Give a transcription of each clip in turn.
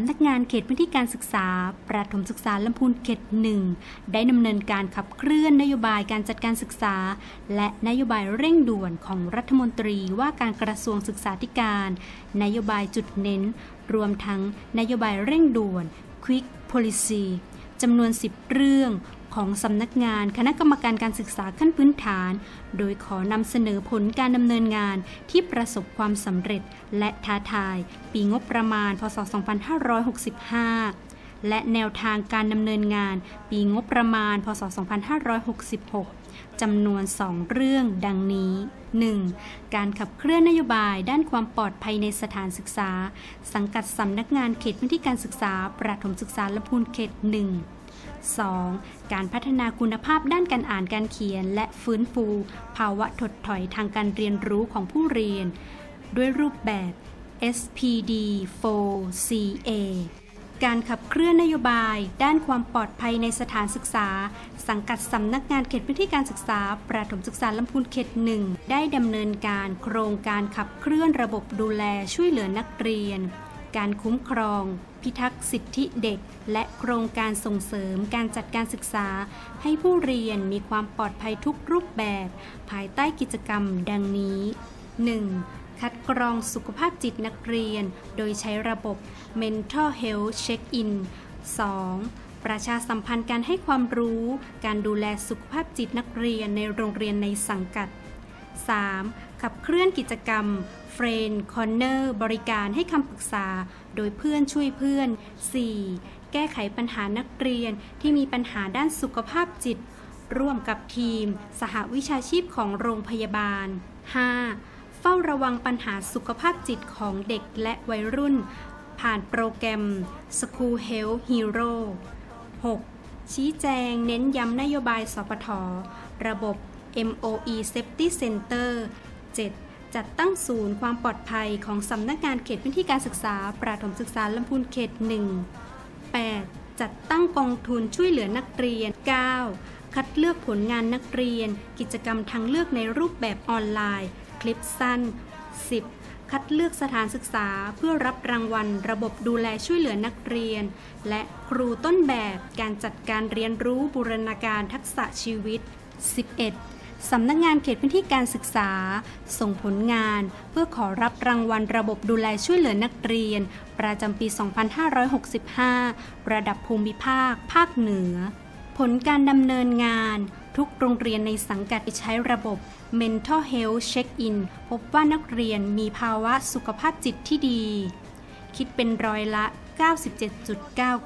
ำนักงานเขตพื้นที่การศึกษา ประถมศึกษาลำพูนเขตหนึ่งได้ดำเนินการขับเคลื่อนนโยบายการจัดการศึกษา และนโยบายเร่งด่วนของรัฐมนตรีว่าการกระทรวงศึกษาธิการ นโยบายจุดเน้น รวมทั้งนโยบายเร่งด่วน Quick Policy จำนวน 10 เรื่อง ของสำนักงานคณะกรรมการการศึกษาขั้นพื้นฐาน โดยขอนำเสนอผลการดำเนินงานที่ประสบความสำเร็จ และท้าทาย ปีงบประมาณ พศ 2565 และแนวทางการดำเนินงาน ปีงบประมาณ พศ 2566 จำนวน 2 เรื่องดังนี้ 1. การขับเคลื่อนนโยบายด้านความปลอดภัยในสถานศึกษา สังกัดสำนักงานเขตพื้นที่การศึกษา ประถมศึกษาลำพูนเขต 1 2. การพัฒนาคุณภาพด้านการอ่านการเขียน และฟื้นฟู ภาวะถดถอยทางการเรียนรู้ของผู้เรียน ด้วยรูปแบบ SPD 4CA การขับเคลื่อนนโยบาย ด้านความปลอดภัยในสถานศึกษา สังกัดสำนักงานเขตพื้นที่การศึกษา ประถมศึกษาลำพูนเขตหนึ่งได้ดำเนินการโครงการขับเคลื่อนระบบดูแลช่วยเหลือนักเรียน การคุ้มครอง พิทักษ์สิทธิเด็ก และ ครงการส่งเสริมการจัดการศึกษา ให้ผู้เรียนมีความปลอดภัยทุกรูปแบบ ภายใต้กิจกรรมดังนี้ 1. คัดกรองสุขภาพจิตนักเรียน โดยใช้ระบบ Mental Health Check-in 2. ประชาสัมพันธ์การให้ความรู้ การดูแลสุขภาพจิตนักเรียนในโรงเรียนในสังกัด 3. ขับเคลื่อนกิจกรรมเฟรนคอนเนอร์บริการให้คำปรึกษา โดยเพื่อนช่วยเพื่อน 4. แก้ไขปัญหานักเรียนที่มีปัญหาด้านสุขภาพจิต ร่วมกับทีม สหวิชาชีพของโรงพยาบาล 5. เฝ้าระวังปัญหาสุขภาพจิตของเด็กและวัยรุ่น ผ่านโปรแกรม School Health Hero 6. ชี้แจงเน้นย้ำนโยบายสปท ระบบ MOE Safety Center 7. จัดตั้งศูนย์ความปลอดภัยของสำนักงานเขตพื้นที่การศึกษา ประถมศึกษาลำพูนเขต1 8. จัดตั้งกองทุนช่วยเหลือนักเรียน 9. คัดเลือกผลงานนักเรียน กิจกรรมทางเลือกในรูปแบบออนไลน์ คลิปสั้น 10. คัดเลือกสถานศึกษาเพื่อรับรางวัล ระบบดูแลช่วยเหลือนักเรียน และครูต้นแบบการจัดการเรียนรู้บูรณาการทักษะชีวิต 11. สำนักงานเขตพื้นที่การศึกษา ส่งผลงานเพื่อขอรับรางวัลระบบดูแลช่วยเหลือนักเรียน ประจำปี 2565 ระดับภูมิภาค ภาคเหนือ ผลการดำเนินงาน ทุกโรงเรียนในสังกัดใช้ระบบ Mental Health Check-in พบว่านักเรียนมีภาวะสุขภาพจิตที่ดี คิดเป็นร้อยละ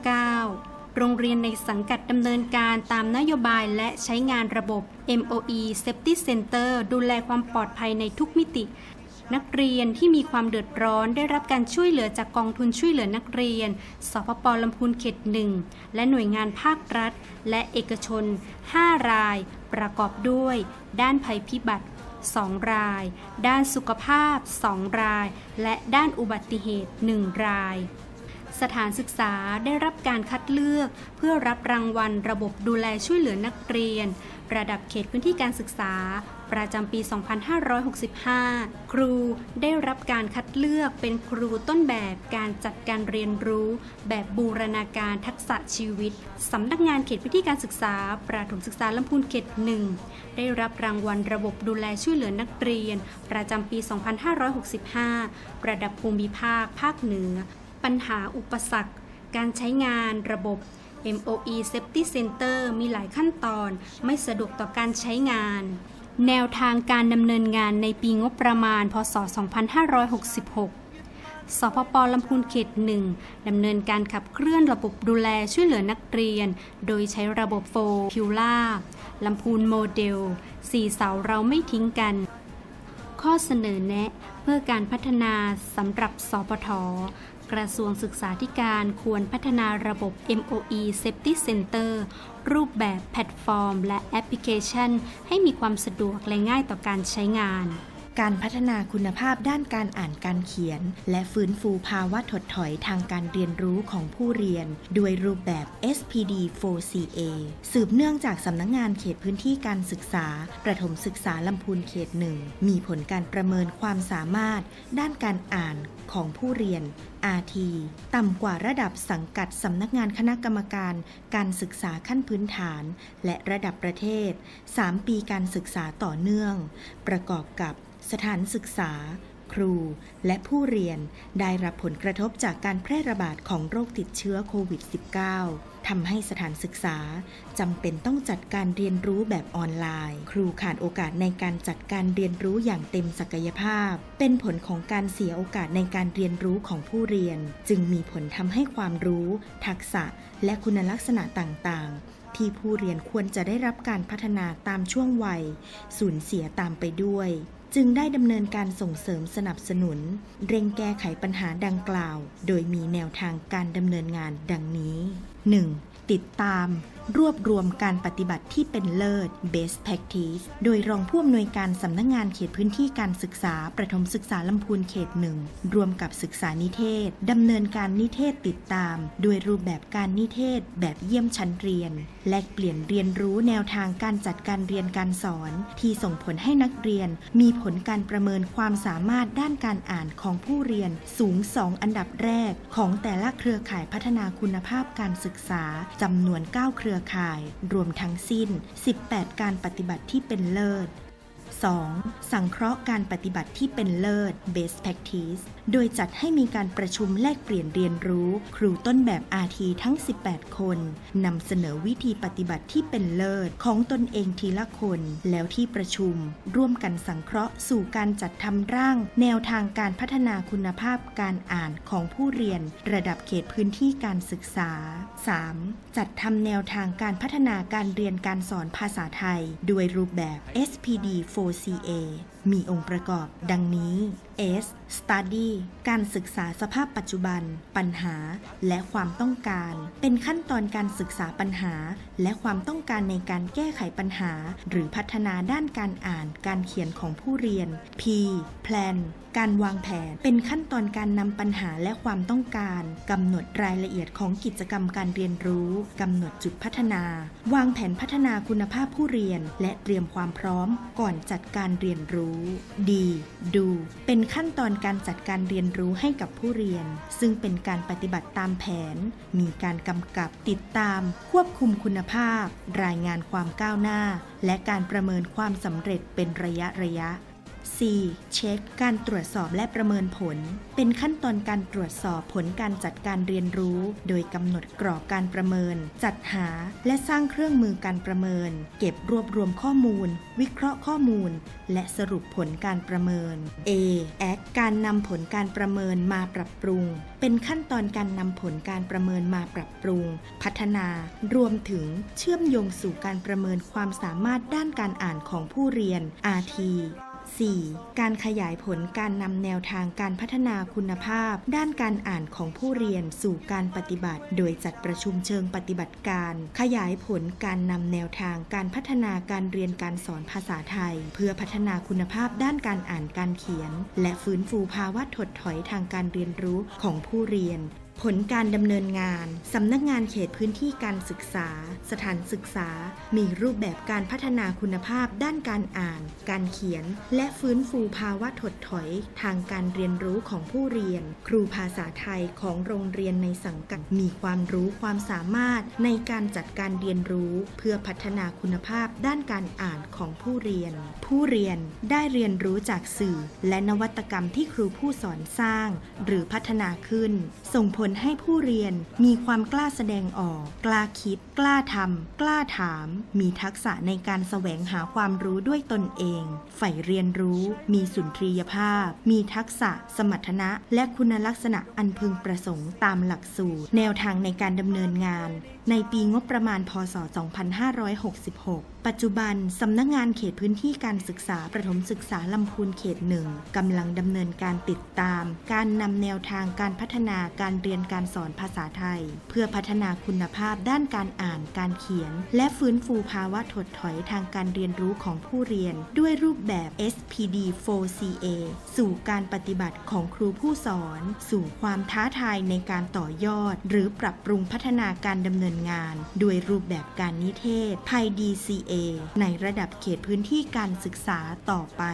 97.99 โรงเรียนในสังกัดดำเนินการตามนโยบายและใช้งานระบบ MOE Safety Center ดูแลความปลอดภัยในทุกมิติ นักเรียนที่มีความเดือดร้อนได้รับการช่วยเหลือจากกองทุนช่วยเหลือนักเรียน สพปลำพูนเขตหนึ่งและหน่วยงานภาครัฐ และเอกชน 5 ราย ประกอบด้วย ด้านภัยพิบัติ 2 ราย ด้านสุขภาพ 2 ราย และด้านอุบัติเหตุ 1 ราย สถานศึกษาได้รับการคัดเลือก เพื่อรับรางวัลระบบดูแลช่วยเหลือนักเรียน ระดับเขตพื้นที่การศึกษา ประจำปี 2565 ครูได้รับการคัดเลือกเป็นครูต้นแบบการจัดการเรียนรู้ แบบบูรณาการทักษะชีวิตสำนักงานเขตพื้นที่การศึกษา ประถมศึกษาลำพูนเขตหนึ่งได้รับรางวัลระบบดูแลช่วยเหลือนักเรียน ประจำปี 2565 ระดับภูมิภาคภาคเหนือ ปัญหาอุปสรรค การใช้งานระบบ MOE Safety Center มีหลายขั้นตอนไม่สะดวกต่อการใช้งาน แนวทางการดำเนินงานในปีงบประมาณ พศ 2566สพปลำพูนเขตหนึ่งดำเนินการขับเคลื่อนระบบดูแลช่วยเหลือนักเรียน โดยใช้ระบบโฟคิวล่าลำพูนโมเดลสี่เสาเราไม่ทิ้งกัน ข้อเสนอแนะเพื่อการพัฒนาสำหรับสปท กระทรวงศึกษาธิการควรพัฒนาระบบ MOE Safety Center รูปแบบแพลตฟอร์ม และแอปพลิเคชัน ให้มีความสะดวกและง่ายต่อการใช้งาน การพัฒนาคุณภาพด้านการอ่านการเขียน และฟื้นฟูภาวะถดถอยทางการเรียนรู้ของผู้เรียน ด้วยรูปแบบ SPD 4CA สืบเนื่องจากสำนักงงานเขตพื้นที่การศึกษา ประถมศึกษาลำพูนเขตหนึ่งมีผลการประเมินความสามารถ ด้านการอ่านของผู้เรียน RT ต่ำกว่าระดับสังกัดสำนักงานคณะกรรมการ การศึกษาขั้นพื้นฐาน และระดับประเทศ 3 ปีการศึกษาต่อเนื่อง ประกอบกับ สถานศึกษา ครู และผู้เรียนได้รับผลกระทบจากการแพร่ระบาดของโรคติดเชื้อโควิด -19 ทำให้สถานศึกษาจำเป็นต้องจัดการเรียนรู้แบบออนไลน์ ครูขาดโอกาสในการจัดการเรียนรู้อย่างเต็มศักยภาพ เป็นผลของการเสียโอกาสในการเรียนรู้ของผู้เรียน จึงมีผลทำให้ความรู้ ทักษะ และคุณลักษณะต่างๆที่ผู้เรียนควรจะได้รับการพัฒนาตามช่วงวัย สูญเสียตามไปด้วย จึงได้ดำเนินการส่งเสริมสนับสนุน เร่งแก้ไขปัญหาดังกล่าว โดยมีแนวทางการดำเนินงานดังนี้ 1. ติดตาม รวบรวมการปฏิบัติที่เป็นเลิศ best practice โดยรองผู้อำนวยการสำนักงงานเขตพื้นที่การศึกษา ประถมศึกษาลำพูนเขตหนึ่งรวมกับศึกษานิเทศดำเนินการนิเทศติดตาม โดยรูปแบบการนิเทศ แบบเยี่ยมชั้นเรียน แลกเปลี่ยนเรียนรู้แนวทางการจัดการเรียนการสอน ที่ส่งผลให้นักเรียน มีผลการประเมินความสามารถด้านการอ่านของผู้เรียนสูง 2 อันดับแรก ของแต่ละเครือข่ายพัฒนาคุณภาพการศึกษาจำนวน 9 เครือข่าย รวมทั้งสิ้น 18 การปฏิบัติที่เป็นเลิศ 2. สังเคราะห์การปฏิบัติที่เป็นเลิศ best practice โดยจัดให้มีการประชุมแลกเปลี่ยนเรียนรู้ ครูต้นแบบ RT ทั้ง 18 คนนำเสนอวิธีปฏิบัติที่เป็นเลิศของตนเองทีละคน แล้วที่ประชุม ร่วมกันสังเคราะห์สู่การจัดทำร่าง แนวทางการพัฒนาคุณภาพการอ่านของผู้เรียน ระดับเขตพื้นที่การศึกษา 3. จัดทำแนวทางการพัฒนาการเรียนการสอนภาษาไทยด้วยรูปแบบ SPD 4CA มีองค์ประกอบดังนี้ S Study การศึกษาสภาพปัจจุบัน ปัญหา และความต้องการ เป็นขั้นตอนการศึกษาปัญหา และความต้องการในการแก้ไขปัญหา หรือพัฒนาด้านการอ่าน การเขียนของผู้เรียน P Plan การวางแผน เป็นขั้นตอนการนำปัญหาและความต้องการกำหนดรายละเอียดของกิจกรรมการเรียนรู้กำหนดจุดพัฒนา วางแผนพัฒนาคุณภาพผู้เรียน และเตรียมความพร้อมก่อนจัดการเรียนรู้ D ดู เป็นขั้นตอนการจัดการเรียนรู้ให้กับผู้เรียน ซึ่งเป็นการปฏิบัติตามแผน มีการกำกับติดตาม ควบคุมคุณภาพ รายงานความก้าวหน้า และการประเมินความสำเร็จเป็นระยะระยะ C เช็ค การตรวจสอบและประเมินผล เป็นขั้นตอนการตรวจสอบผลการจัดการเรียนรู้ โดยกำหนดกรอบการประเมิน จัดหา และสร้างเครื่องมือการประเมิน เก็บรวบรวมข้อมูล วิเคราะห์ข้อมูล และสรุปผลการประเมิน A Act การนำผลการประเมินมาปรับปรุง เป็นขั้นตอนการนำผลการประเมินมาปรับปรุง พัฒนา รวมถึงเชื่อมโยงสู่การประเมินความสามารถด้านการอ่านของผู้เรียน RT 4. การขยายผลการนำแนวทางการพัฒนาคุณภาพ ด้านการอ่านของผู้เรียนสู่การปฏิบัติ โดยจัดประชุมเชิงปฏิบัติการ ขยายผลการนำแนวทางการพัฒนาการเรียนการสอนภาษาไทย เพื่อพัฒนาคุณภาพด้านการอ่านการเขียน และฟื้นฟูภาวะถดถอยทางการเรียนรู้ของผู้เรียน ผลการดำเนินงาน สำนักงานเขตพื้นที่การศึกษา สถานศึกษา มีรูปแบบการพัฒนาคุณภาพด้านการอ่าน การเขียน และฟื้นฟูภาวะถดถอย ทางการเรียนรู้ของผู้เรียน ครูภาษาไทยของโรงเรียนในสังกัด มีความรู้ความสามารถในการจัดการเรียนรู้ เพื่อพัฒนาคุณภาพด้านการอ่านของผู้เรียน ผู้เรียนได้เรียนรู้จากสื่อ และนวัตกรรมที่ครูผู้สอนสร้าง หรือพัฒนาขึ้น ส่งผลให้ผู้เรียนมีความกล้าแสดงออก กล้าคิด กล้าทำ กล้าถาม มีทักษะในการแสวงหาความรู้ด้วยตนเองใฝ่เรียนรู้ มีสุนทรียภาพ มีทักษะ สมรรถนะ และคุณลักษณะอันพึงประสงค์ตามหลักสูตร แนวทางในการดำเนินงาน ในปีงบประมาณ พศ 2566ปัจจุบัน สำนักงานเขตพื้นที่การศึกษาประถมศึกษาลำพูนเขตหนึ่งกำลังดำเนินการติดตาม การนำแนวทางการพัฒนาการเรียนนการสอนภาษาไทย เพื่อพัฒนาคุณภาพด้านการอ่านการเขียน และฟื้นฟูภาวะถดถอยทางการเรียนรู้ของผู้เรียน ด้วยรูปแบบ SPD 4CA สู่การปฏิบัติของครูผู้สอน สู่ความท้าทายในการต่อยอด หรือปรับปรุงพัฒนาการดำเนินงาน ด้วยรูปแบบการนิเทศ PyDCA ในระดับเขตพื้นที่การศึกษาต่อไป